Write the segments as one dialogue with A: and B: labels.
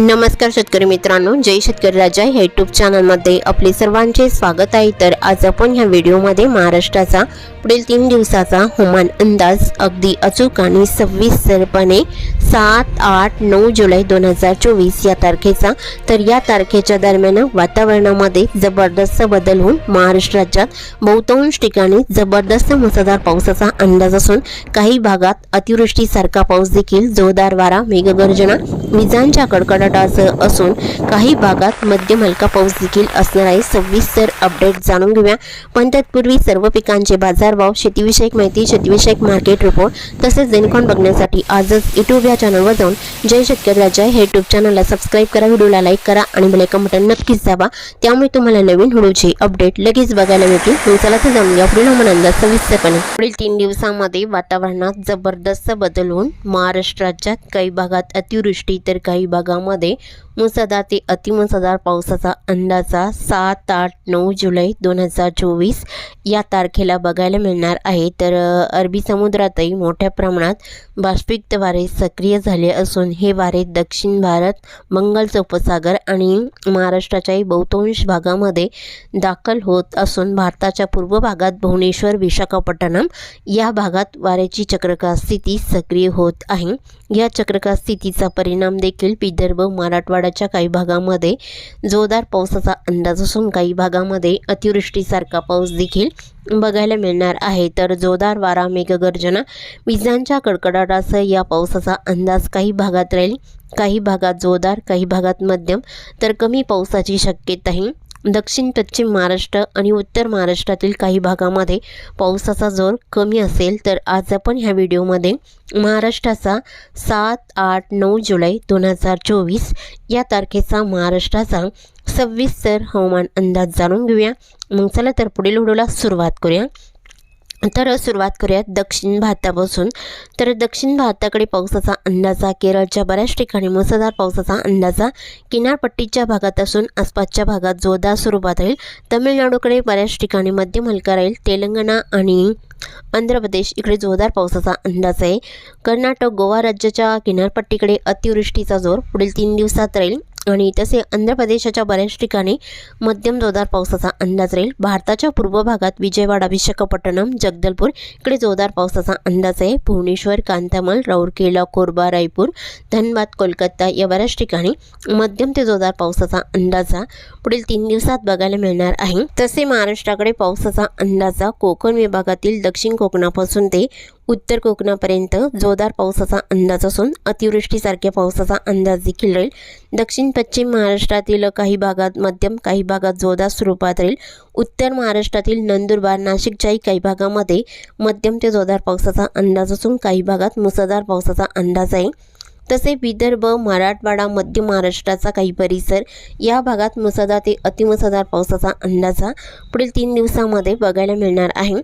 A: नमस्कार शेतकरी मित्रांनो जय शेतकरी राजा. ह्या यूट्यूब चॅनलमध्ये आपले सर्वांचे स्वागत आहे. तर आज आपण ह्या व्हिडिओमध्ये महाराष्ट्राचा पुढील तीन दिवसाचा हवामान अंदाज अगदी अचूक आणि सव्वीसपणे सात आठ नऊ जुलै दोन हजार चोवीस या तारखेचा. तर या तारखेच्या दरम्यान वातावरणामध्ये जबरदस्त बदल होऊन महाराष्ट्र राज्यात बहुतांश ठिकाणी जबरदस्त मुसळधार पावसाचा अंदाज असून काही भागात अतिवृष्टीसारखा पाऊस देखील जोरदार वारा मेघगर्जना विजांच्या कडकडाटासह असून काही भागात मध्यम हलका पाऊस देखील असणार आहे. सविस्तर अपडेट जाणून घेऊया. पण तत्पूर्वी सर्व पिकांचे बाजारभाव शेतीविषयक माहिती शेतीविषयक मार्केट रिपोर्ट तसेच जेनकॉन बघण्यासाठी आजच युट्यूब या चॅनलवर जाऊन जय शेतकरी राजा हे युट्यूब चॅनलला सबस्क्राईब करा व्हिडिओला लाईक करा आणि बेलायकन बटन नक्कीच दाबा. त्यामुळे तुम्हाला नवीन व्हिडिओचे अपडेट लगेच बघायला मिळतील. मग चला तर जाऊन घ्या. पुढील हवामान अंदाज सविस्तरपणे. पुढील तीन दिवसामध्ये वातावरणात जबरदस्त बदल होऊन महाराष्ट्र राज्यात काही भागात अतिवृष्टी तर काही भागामध्ये मुसळधार ते अतिमुसळधार पावसाचा अंदाजा सात आठ नऊ जुलै दोन हजार चोवीस या तारखेला बघायला मिळणार आहे. तर अरबी समुद्रातही मोठ्या प्रमाणात बाष्पयुक्त वारे सक्रिय झाले असून हे वारे दक्षिण भारत बंगालचा उपसागर आणि महाराष्ट्राच्याही बहुतांश भागामध्ये दाखल होत असून भारताच्या पूर्व भागात भुवनेश्वर विशाखापट्टणम या भागात वाऱ्याची चक्रकार स्थिती सक्रिय होत आहे. या चक्रका स्थितीचा परिणाम देखील विदर्भ मराठवाड्याच्या काही भागामध्ये जोरदार पावसाचा अंदाज असून काही भागामध्ये अतिवृष्टीसारखा पाऊस देखील बघायला मिळणार आहे. तर जोरदार वारा मेघगर्जना विजांच्या कडकडाटासह या पावसाचा अंदाज काही भागात राहील काही भागात जोरदार काही भागात मध्यम. तर कमी पावसाची शक्यताही दक्षिण पश्चिम महाराष्ट्र आणि उत्तर महाराष्ट्रातील काही भागामध्ये पावसाचा जोर कमी असेल तर आज आपण ह्या व्हिडिओमध्ये महाराष्ट्राचा सात आठ नऊ जुलै दोन हजार चोवीस या तारखेचा महाराष्ट्राचा सव्वीस तर हवामान अंदाज जाणून घेऊया. मग चला तर पुढील व्हिडिओला सुरुवात करूया. तर सुरुवात करूयात दक्षिण भारतापासून. तर दक्षिण भारताकडे पावसाचा अंदाजा केरळच्या बऱ्याच ठिकाणी मुसळधार पावसाचा अंदाजा किनारपट्टीच्या भागात असून आसपासच्या भागात जोरदार स्वरूपात राहील तमिळनाडूकडे बऱ्याच ठिकाणी मध्यम हलका राहील. तेलंगणा आणि आंध्र प्रदेश इकडे जोरदार पावसाचा अंदाज आहे. कर्नाटक गोवा राज्याच्या किनारपट्टीकडे अतिवृष्टीचा जोर पुढील तीन दिवसात राहील. आणि तसे आंध्र प्रदेशाच्या बऱ्याच ठिकाणी मध्यम जोरदार पावसाचा अंदाज राहील. भारताच्या पूर्व भागात विजयवाडा विशाखापट्टणम जगदलपूर इकडे जोरदार पावसाचा अंदाज आहे. भुवनेश्वर कांतामल राऊरकेला कोरबा रायपूर धनबाद कोलकाता या बऱ्याच ठिकाणी मध्यम ते जोरदार पावसाचा अंदाज पुढील तीन दिवसात बघायला मिळणार आहे. तसे महाराष्ट्राकडे पावसाचा अंदाज कोकण विभागातील दक्षिण कोकणापासून ते उत्तर कोकणापर्यंत जोरदार पावसाचा अंदाज असून अतिवृष्टीसारख्या पावसाचा अंदाज देखील राहील. दक्षिण पश्चिम महाराष्ट्रातील काही भागात मध्यम काही भागात जोरदार स्वरूपात राहील. उत्तर महाराष्ट्रातील नंदुरबार नाशिकच्याही काही भागामध्ये मध्यम ते जोरदार पावसाचा अंदाज असून काही भागात मुसळधार पावसाचा अंदाज आहे. तसे विदर्भ मराठवाडा मध्य महाराष्ट्राचा काही परिसर या भागात मुसळधार ते अतिमुसळधार पावसाचा अंदाज हा पुढील तीन दिवसामध्ये बघायला मिळणार आहे.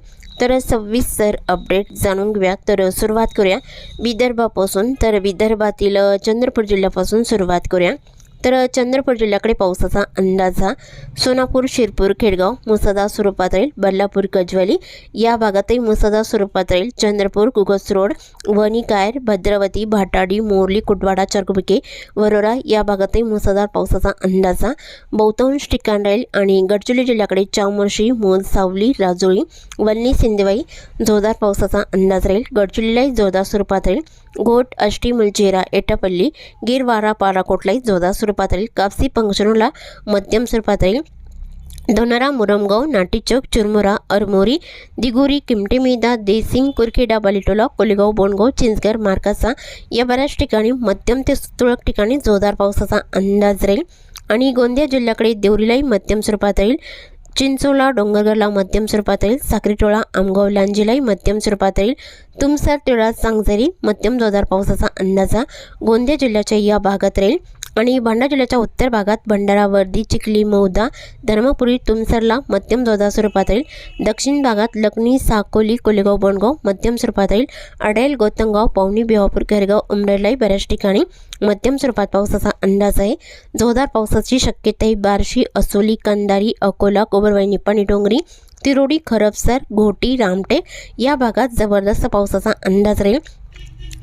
A: तर सविस्तर अपडेट जाणून घेऊया. तर सुरुवात करूया. विदर्भापासून तर विदर्भातील चंद्रपूर जिल्ह्यापासून सुरुवात करूया. तर चंद्रपूर जिल्ह्याकडे पावसाचा अंदाजा सोनापूर शिरपूर खेडगाव मुसळधार स्वरूपात राहील. बदलापूर गजवाली या भागातही मुसळधार स्वरूपात राहील. चंद्रपूर कुगस रोड वणी कायर भद्रावती भाटाडी मोरली कुटवाडा चरकुबिके वरोरा या भागातही मुसळधार पावसाचा अंदाजा बहुतांश ठिकाण राहील आणि गडचिरोली जिल्ह्याकडे चामोर्शी मोल सावली राजोळी वल्ली सिंदेवाई जोरदार पावसाचा अंदाज राहील. गडचिरोलीलाही जोरदार स्वरूपात राहील. घोट अष्टी मुलचेरा एटापल्ली गिरवारा पाराकोटलाही जोरदार स्वरूपात राहील कापसी पंक्चरूला मध्यम स्वरूपात राहील दोनारा मुरमगाव नाटीचौक चुरमुरा अरमोरी दिगोरी किमटेमेदा देसिंग कुरखेडा बालिटोला कोलेगाव बोंडगाव चिंचगर मार्कासा या बऱ्याच ठिकाणी मध्यम ते तुरळक ठिकाणी जोरदार पावसाचा अंदाज राहील. आणि गोंदिया जिल्ह्याकडे देवरीलाही मध्यम स्वरूपात राहील चिंचोला डोंगरगडला मध्यम स्वरूपात राहील साक्रीटोळा आमगाव लांजीलाही मध्यम स्वरूपात राहील तुमसर टिळा सांगझरी मध्यम जोरदार पावसाचा अंदाजा गोंदिया जिल्ह्याच्या या भागात राहील. आणि भंडारा जिल्ह्याच्या उत्तर भागात भंडारा वर्दी चिखली मौदा धर्मपुरी तुमसरला मध्यम जोरदार स्वरूपात राहील. दक्षिण भागात लखनी साकोली कोलेगाव बोंडगाव मध्यम स्वरूपात राहील. अडेल गोतंगाव पावनी बिहापूर केरगाव उमरेलाही बऱ्याच ठिकाणी मध्यम स्वरूपात पावसाचा अंदाज आहे. जोरदार पावसाची शक्यताही बार्शी असोली कंदारी अकोला कोबरवाई निपाणी डोंगरी तिरोडी खरपसर घोटी रामटेक या भागात जबरदस्त पावसाचा अंदाज राहील.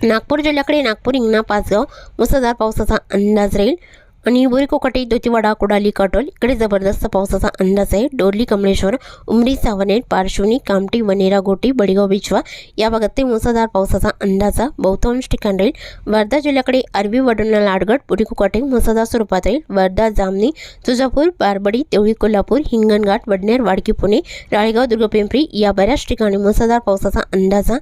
A: नागपूर जिल्ह्याकडे नागपूर हिंगणा पाचगाव मुसळधार पावसाचा अंदाज राहील. आणि बोरीकोकटे दोतीवाडा कुडाली काटोल इकडे जबरदस्त पावसाचा अंदाज आहे. डोरली कमळेश्वर उमरी सावनेर पारशिवनी कामटी वनेरा गोटी बडीगाव बिछवा या भागात ते मुसळधार पावसाचा अंदाजा बहुतांश ठिकाण राहील. वर्धा जिल्ह्याकडे अरबी वडोणा लाडगड बोरीकोकटे मुसळधार स्वरूपात राहील. वर्धा जामनी तुळजापूर बारबडी देवळी कोल्हापूर हिंगणघाट वडनेर वाडकी पुणे राळेगाव दुर्गपिंपरी या बऱ्याच ठिकाणी मुसळधार पावसाचा अंदाजा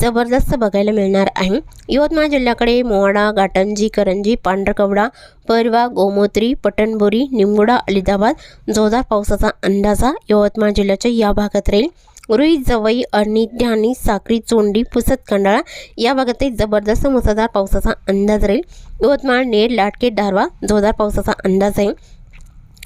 A: जबरदस्त बघायला मिळणार आहे. यवतमाळ जिल्ह्याकडे मोवाडा घाटंजी करंजी पांढरकवडा परवा गोमोत्री पटणबोरी निमगुडा अलिदाबाद जोरदार पावसाचा अंदाजा यवतमाळ जिल्ह्याच्या या भागात राहील. रुई जवई अर्णी ध्यानी साक्री चोंडी पुसत खंडाळा या भागातही जबरदस्त मुसळधार पावसाचा अंदाज राहील. यवतमाळ नेर लाटके दारवा जोरदार पावसाचा अंदाज आहे.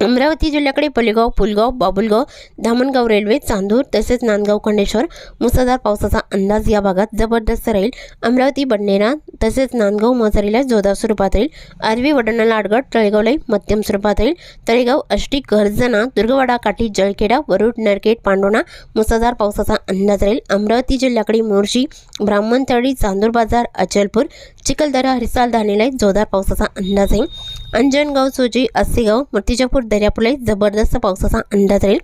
A: अमरावती जिल्ह्याकडे पलेगाव पुलगाव बाबुलगाव धामणगाव रेल्वे चांदूर तसेच नांदगाव खंडेश्वर मुसळधार पावसाचा अंदाज या भागात जबरदस्त राहील. अमरावती बडनेरा तसेच नांदगाव मजारीला जोरदार स्वरूपात राहील. आरवी वडणा लाडगड तळेगावलाही मध्यम स्वरूपात राहील. तळेगाव अष्टी गर्जना दुर्गवाडा काठी जळखेडा वरुड नरकेट पांडोणा मुसळधार पावसाचा अंदाज राहील. अमरावती जिल्ह्याकडे मोर्शी ब्राह्मणतळी चांदूर बाजार अचलपूर चिखलदरा हरिसाल धानेला जोरदार पावसाचा अंदाज आहे अंजनगाव सुजी अस्सेगाव मूर्तिजापूर दर्यापूरला जबरदस्त पावसाचा अंदाज राहील.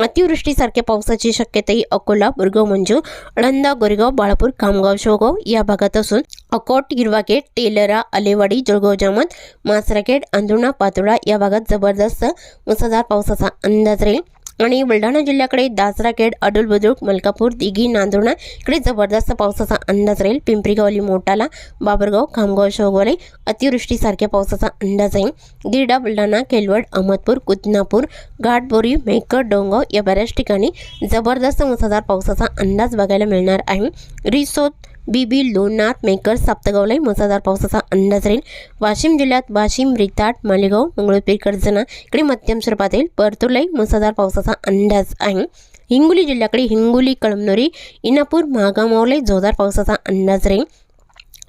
A: अतिवृष्टीसारख्या पावसाची शक्यताही अकोला बुरगाव मंजू अळंदा गोरेगाव बाळापूर खामगाव शेवगाव या भागात असून अकोट हिरवागेट टेलरा आलेवाडी जळगाव जामत मासरागेट अंधुणा पातोडा या भागात जबरदस्त मुसळधार पावसाचा अंदाज राहील. आणि बुलढाणा जिल्ह्याकडे दासराखेड अडुल बुद्रुक मलकापूर दिघी नांदुर्णा इकडे जबरदस्त पावसाचा अंदाज राहील. पिंपरीगावली मोटाला बाबरगाव खामगाव शोगोले अतिवृष्टीसारख्या पावसाचा अंदाज आहे. गिरडा बुलढाणा केलवड अहमदपूर कुतनापूर घाटबोरी मेकर डोंगाव या बऱ्याच ठिकाणी जबरदस्त मुसळधार पावसाचा अंदाज बघायला मिळणार आहे. बी बी लोणार मेकर साप्तगावलाही मुसळधार पावसाचा अंदाज राहील. वाशिम जिल्ह्यात वाशिम रिताट मालेगाव मंगळूरपीर कर्जना इकडे मध्यम स्वरूपात येईल परतूरलाही मुसळधार पावसाचा अंदाज आहे. हिंगोली जिल्ह्याकडे हिंगोली कळमनुरी इनापूर महागामावलाही जोरदार पावसाचा अंदाज राहील.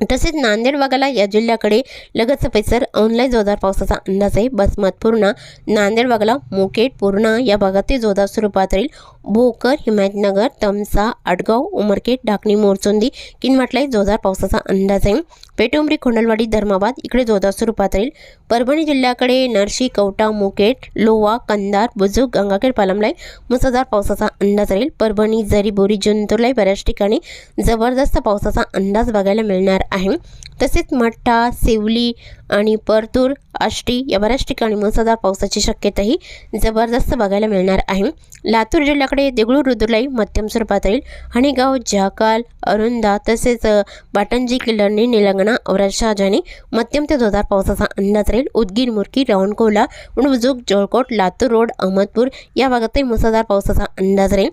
A: तसेच नांदेड वाघाला या जिल्ह्याकडे लगतचा परिसर ऑनलाईन जोरदार पावसाचा अंदाज आहे. बसमत पूर्णा नांदेड वाघाला मुकेट पूर्णा या भागातील जोरदार स्वरूपात राहील. भोकर हिमायतनगर तमसा आडगाव उमरखेड ढाकणी मोरचोंदी किनवाटलाही जोरदार पावसाचा अंदाज आहे. पेटुंबरी खोंडलवाडी धर्माबाद इकडे जोरदार स्वरूपात राहील. परभणी जिल्ह्याकडे नरशी कवटा मुकेट लोवा कंदार बुजुक गंगाखेड पालमलाई मुसळधार पावसाचा अंदाज राहील. परभणी जरी बोरी जुंतूरलाही बऱ्याच ठिकाणी जबरदस्त पावसाचा अंदाज बघायला मिळणार आहे. तसेच मठ्ठा सिवली आणि परतूर आष्टी या बऱ्याच ठिकाणी मुसळधार पावसाची शक्यताही जबरदस्त बघायला मिळणार आहे. लातूर जिल्ह्याकडे देगळूर रुद्रलाई मध्यम स्वरूपात राहील हणेगाव जाकाल अरुंदा तसेच बाटंजी किल्लरणी निलंगणा औरत शहाजानी मध्यम ते जोरदार पावसाचा अंदाज राहील. उदगीर मुरकी रावणकोला उणबुजुक जोळकोट लातूर रोड अहमदपूर या भागातही मुसळधार पावसाचा अंदाज राहील.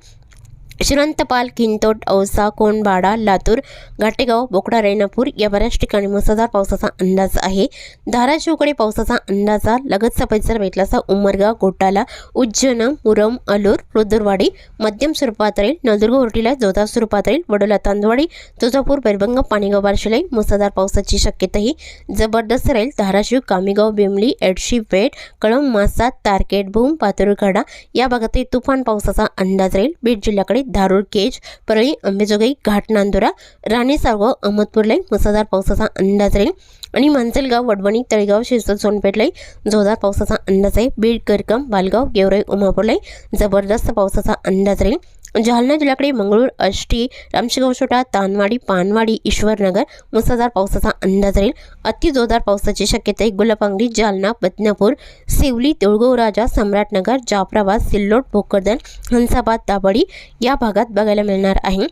A: श्रीरंतपाल किंतोट औसा कोंडबाडा लातूर घाटेगाव बोकडा रेणापूर या बऱ्याच ठिकाणी मुसळधार पावसाचा अंदाज आहे. धाराशिवकडे पावसाचा अंदाजा लगतचा परिसर भेटलासा उमरगाव गोटाला उज्जैन मुरम अलूर रुद्रवाडी मध्यम स्वरूपात राहील. नळदुर्ग उरटीला जोरदार स्वरूपात राहील. वडोला तांदवाडी तुळजापूर बैरभंग पाणीगाव बारशिलाई मुसळधार पावसाची शक्यताही जबरदस्त राहील. धाराशिव कामेगाव बिमली एडशी पेठ कळंब मासा तारकेट भूम पातुरखाडा या भागातही तुफान पावसाचा अंदाज राहील. बीड जिल्ह्याकडे धारूर केज परळी अंबेजोगाई घाट नांदुरा राणे सावगाव अहमदपूरलाही मुसळधार पावसाचा अंदाज राहील. आणि मांजलगाव वडवणी तळेगाव शिरसोड सोनपेठलाई जोरदार पावसाचा अंदाज आहे बीड करकम बालगाव गेवराई उमापूरलाई जबरदस्त पावसाचा अंदाज राहील. जालना जिल्ह्याकडे मंगळूर आष्टी रामशिगावशोटा तानवाडी पानवाडी ईश्वरनगर मुसळधार पावसाचा अंदाज राहील. अति जोरदार पावसाची शक्यता आहे. गुलाबांगडी जालना बदनापूर सिवली देऊळगाव राजा सम्राटनगर जाफराबाद सिल्लोड भोकरदन हंसाबाद दाबडी या भागात बघायला मिळणार आहे.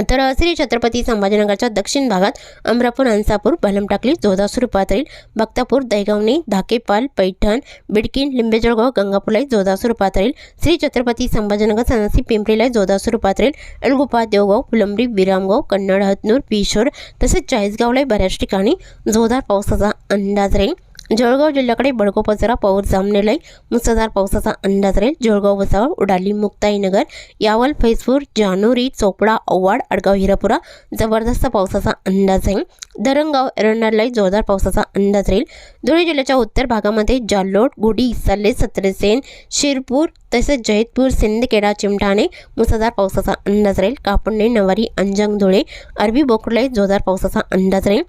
A: तर श्री छत्रपती संभाजीनगरच्या दक्षिण भागात अमरापूर अंसापूर बलमटाकली जोधासूर पातळी भक्तापूर बक्तापूर धाकेपाल पैठण बिडकीन लिंबेजळगाव गंगापूरलाही जोधासूर पातळी श्री छत्रपती संभाजीनगर सनसी पिंपरीलाही जोधासूर पातळी राहील देवगाव फुलंबरी विरामगाव कन्नड हतनूर पिशोर तसेच चाळीसगावलाही बऱ्याच ठिकाणी जोरदार पावसाचा अंदाज राहील. जळगाव जिल्ह्याकडे बडगोपचरा पाऊस जामनेला मुसळधार पावसाचा अंदाज राहील. जळगाव वसावळ उडाली मुक्ताईनगर यावल फैजपूर जानोरी चोपडा औवाड अडगाव हिरापुरा जबरदस्त पावसाचा अंदाज आहे धरणगाव एरंडालाही जोरदार पावसाचा अंदाज राहील. धुळे जिल्ह्याच्या उत्तर भागामध्ये जाल्लोट गुडी सल्ले सत्रसेन शिरपूर तसेच जैतपूर सिंदखेडा चिमठाणे मुसळधार पावसाचा अंदाज राहील. कापडणे नवारी अंजंग धुळे अरबी बोकडलाही जोरदार पावसाचा अंदाज राहील.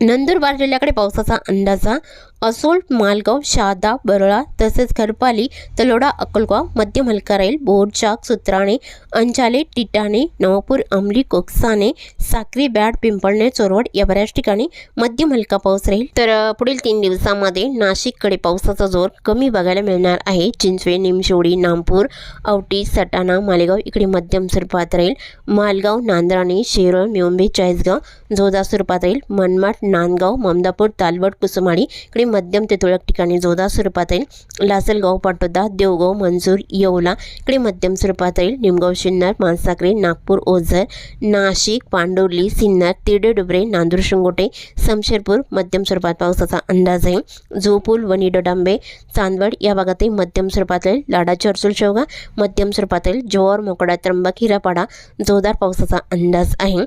A: नंदुरबार जिल्ह्याकडे पावसाचा अंदाजा असोल मालगाव शहादा बरळा तसेच खरपाली तलोडा अकोलगाव मध्यम हलका राहील बोरचाक सुत्राणे अंचाले टिटाणे नवापूर अमली कोकसाने साक्री बॅड पिंपळणे चोरवड या बऱ्याच ठिकाणी मध्यम हलका पाऊस राहील. तर पुढील तीन दिवसामध्ये नाशिककडे पावसाचा जोर कमी बघायला मिळणार आहे. चिंचवे निमशोडी नामपूर औटी सटाणा मालेगाव इकडे मध्यम स्वरूपात राहील. मालगाव नांदराणे शिरोळ मिळुंबे चाळीसगाव जोधा स्वरूपात राहील. मनमाड नांदगाव ममदापूर तालवड कुसुमाडी इकडे मध्यम ते तुरळक ठिकाणी जोरदार स्वरूपात येईल. लासलगाव पाटोदा देवगाव मंजूर येवला इकडे मध्यम स्वरूपात येईल. निमगाव शिन्नर मानसाकरे नागपूर ओझर नाशिक पांडोली सिन्नर तिरडे डुबरे नांदूर शिंगोटे समशेरपूर मध्यम स्वरूपात पावसाचा अंदाज आहे जोपूल वणी डोडांबे चांदवड या भागातही मध्यम स्वरूपात येईल. लाडा चर्चुल शेवगा मध्यम स्वरूपात येईल. जोर मोकडा त्र्यंबक हिरापाडा जोरदार पावसाचा अंदाज आहे.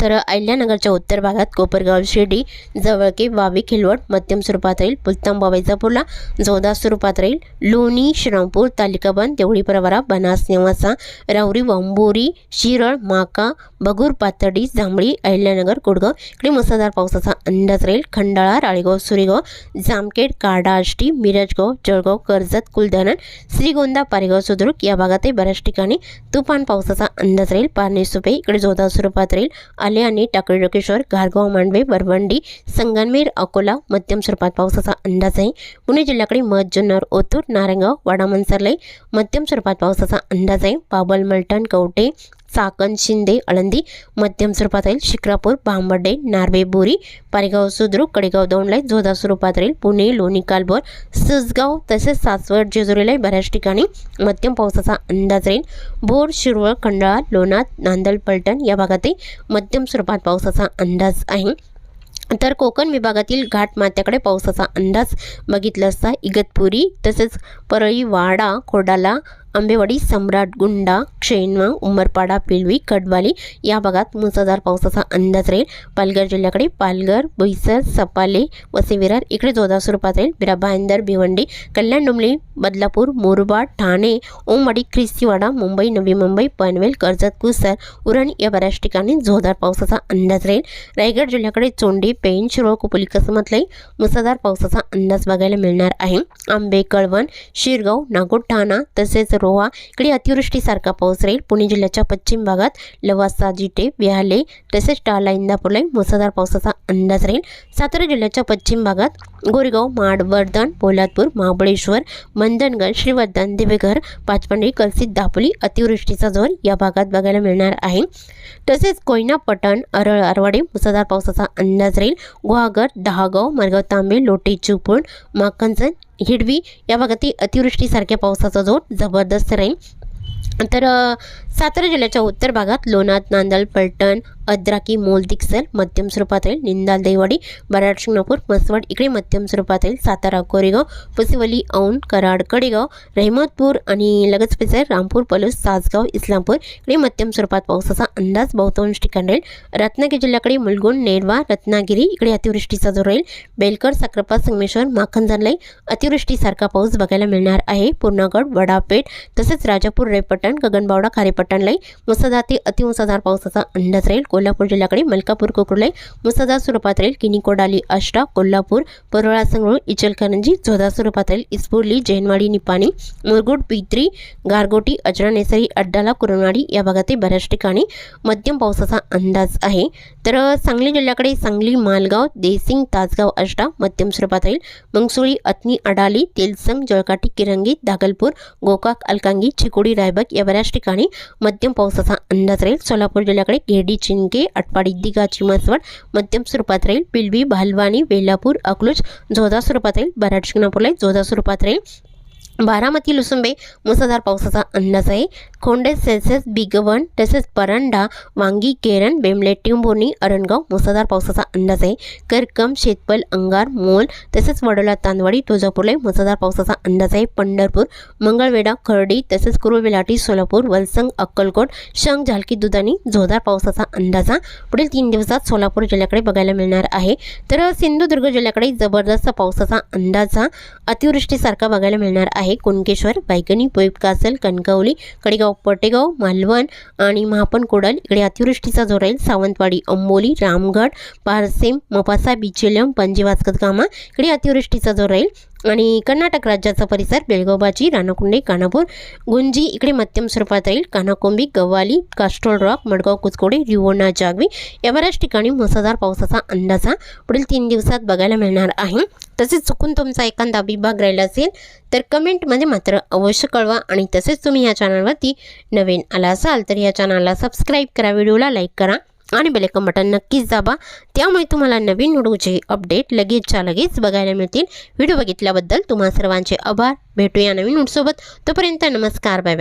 A: तर अहिल्यानगरच्या उत्तर भागात कोपरगाव शिर्डी जवळके वावी खिलवड मध्यम स्वरूपात राहील पुलतांबा वैजापूरला जोरदार स्वरूपात राहील लोणी श्रामपूर तालिकाबन देवळी परवारा बनास नेवासा राऊरी वंबोरी शिरळ माका बगूर पातडी जांभळी अहिल्यानगर कुडगाव इकडे मुसळधार पावसाचा अंदाज राहील. खंडाळा राळेगाव सुरेगाव जामखेड काडा आष्टी मिरजगाव जळगाव कर्जत कुलधरण श्रीगोंदा पारेगाव सुद्रुक या भागातही बऱ्याच ठिकाणी तुफान पावसाचा अंदाज राहील. पारणे सुपे इकडे जोरदार स्वरूपात राहील. आले आणि टाकळी घारगाव मांडवे बरवंडी संगनमेर अकोला मध्यम स्वरूपात पावसाचा अंदाज आहे. पुणे जिल्ह्याकडे मध जुन्नर ओतूर नारायणगाव वाडा मनसरलाई मध्यम स्वरूपात पावसाचा अंदाज आहे. पाबल मलटण कवटे चाकण शिंदे आळंदी मध्यम स्वरूपात राहील शिक्रापूर भांबर्डे नार्वे बोरी पारेगाव सुद्रुक कडेगाव दौंडलाई जोधा स्वरूपात राहील पुणे लोणी कालभोर सुसगाव तसेच सासवड जेजुरीलाही बऱ्याच ठिकाणी मध्यम पावसाचा अंदाज राहील. भोर शिरवळ खंडाळा लोणार नांदल पलटण या भागातही मध्यम स्वरूपात पावसाचा अंदाज आहे. तर कोकण विभागातील घाटमात्याकडे पावसाचा अंदाज बघितला असता इगतपुरी तसेच परळी वाडा खोडाला आंबेवाडी सम्राट गुंडा क्षेनवा उमरपाडा पिलवी कडवाली या भागात मुसळधार पावसाचा अंदाज राहील. पालघर जिल्ह्याकडे पालघर बोईसर सपाले वसेविरार इकडे जोरदार स्वरूपात राहील. बिरा भाईंदर भिवंडी कल्याण डोंबली बदलापूर मुरबाड ठाणे ओमवाडी ख्रिस्तीवाडा मुंबई नवी मुंबई पनवेल कर्जत कुसर उरण या बऱ्याच ठिकाणी जोरदार पावसाचा अंदाज राहील. रायगड जिल्ह्याकडे चोंडी पेन शिरोळ कुपली कसमतलाही मुसळधार पावसाचा अंदाज बघायला मिळणार आहे. आंबे कळवण शिरगाव नागोठाणा तसेच रोहा इकडे अतिवृष्टीसारखा पाऊस राहील. पुणे जिल्ह्याच्या पश्चिम भागात लवासा जिटे विहाले तसेच टाला इंदापूरला मुसळधार पावसाचा अंदाज राहील. सातारा जिल्ह्याच्या पश्चिम भागात गोरेगाव माड वर्धन पोलादपूर महाबळेश्वर मंदनगड श्रीवर्धन दिवेघर पाचपंडी कलसित दापोली अतिवृष्टीचा जोर या भागात बघायला मिळणार आहे. तसेच कोयना पटण अरळ अरवाडे मुसळधार पावसाचा अंदाज राहील. गुहागर दहागाव मरगाव तांबे लोटे चिपळूण माकंजन हिडवी या भागातील अतिवृष्टीसारख्या पावसाचा जोर जबरदस्त राहील. तर सातारा जिल्ह्याच्या उत्तर भागात लोणाद नांदल पलटण अद्राकी मोल दिक्सल मध्यम स्वरूपात राहील निंदाल देवाडी बराड शिंगणापूर मसवड इकडे मध्यम स्वरूपात राहील सातारा कोरेगाव पुसिवली औंध कराड कडेगाव रहमतपूर आणि लगत पिसर रामपूर पलूस सासगाव इस्लामपूर. इकडे मध्यम स्वरूपात पावसाचा अंदाज बहुतांश ठिकाण राहील. रत्नागिरी जिल्ह्याकडे मुलगुण नेरवा रत्नागिरी इकडे अतिवृष्टीचा जोर राहील. बेलकर साक्रपा संगमेश्वर माखनजानलाई अतिवृष्टीसारखा पाऊस बघायला मिळणार आहे. पूर्णागड वडापेठ तसेच राजापूर रेपटण गगनबावडा खारेपट पट्ट्यांलाही मुसळधार ते अतिमुसळधार पावसाचा अंदाज राहील. कोल्हापूर जिल्ह्याकडे मलकापूर कोकुर्लाई मुसळधार स्वरूपात राहील. किनी कोडाली आष्टा कोल्हापूर परोळा संगरूळ इचलकरंजी जोधा स्वरूपात राहील. इस्पुर्ली जैनवाडी निपाणी मुरगुड पित्री गारगोटी अजरा नेसरी अड्डाला कुरणवाडी या भागातील बऱ्याच ठिकाणी मध्यम पावसाचा अंदाज आहे. तर सांगली जिल्ह्याकडे सांगली मालगाव देसिंग तासगाव आष्टा मध्यम स्वरूपात राहील. मंगसुळी अत्नी अडाली तेलसंग जळकाठी किरंगी दागलपूर गोकाक अलकांगी चिकोडी रायबग या बऱ्याच ठिकाणी मध्यम पावसाचा अंदाज राहील. सोलापूर जिल्ह्याकडे गेडी चिंके आटपाडी दिघा चिमसवड मध्यम स्वरूपात राहील. पिलवी भालवानी वेलापूर अकलूज जोधा स्वरूपात राहील. बराड शिंगणापूरला जोधा स्वरूपात राहील. बारामती लुसुंबे मुसळधार पावसाचा अंदाज आहे. खोंडे सेल्सिअस बिगवन तसेच परांडा वांगी केरन बेमले टिंबोर्णी अरणगाव मुसळधार पावसाचा अंदाज आहे. करकम शेतपल अंगार मोल तसेच वडोला तांदवाडी तुळजापूरला मुसळधार पावसाचा अंदाज आहे. पंढरपूर मंगळवेढा खर्डी तसेच कुरुविलाटी सोलापूर वलसंग अक्कलकोट शंख झालकी दुधानी जोरदार पावसाचा अंदाजा पुढील तीन दिवसात सोलापूर जिल्ह्याकडे बघायला मिळणार आहे. तर सिंधुदुर्ग जिल्ह्याकडे जबरदस्त पावसाचा अंदाजा अतिवृष्टीसारखा बघायला मिळणार आहे. कुणकेश्वर बायकनी पोईप कासल कणकवली कडेगाव पटेगाव मालवण आणि महापण कोडल इकडे अतिवृष्टीचा जोर राहील सावंतवाडी अंबोली रामगड पारसेम मपासा बिचेलम पंजीवास्कत गामा. इकडे अतिवृष्टीचा जोर राहील. आणि कर्नाटक राज्याचा परिसर बेळगावबाजी राणाकुंडे कानापूर गुंजी इकडे मध्यम स्वरूपात राहील कानाकोंबी गव्हाली कास्ट्रोल रॉक मडगाव कुचकोडे रिवोणा जागवी या बऱ्याच ठिकाणी मुसळधार पावसाचा अंदाजा पुढील तीन दिवसात बघायला मिळणार आहे. तसेच चुकून तुमचा एखादा विभाग राहिला असेल तर कमेंटमध्ये मात्र अवश्य कळवा आणि तसेच तुम्ही या चॅनलवरती नवीन आला असाल तर या चॅनलला सबस्क्राईब करा व्हिडिओला लाईक करा. आणि बेलेकन बटन नक्कीच दाबा. त्यामुळे तुम्हाला नवीन व्हिडिओचे अपडेट लगेचच्या लगेच बघायला मिळतील. व्हिडिओ बघितल्याबद्दल तुम्हा सर्वांचे आभार. भेटूया नवीन व्हिडिओसोबत. तोपर्यंत नमस्कार. Bye bye.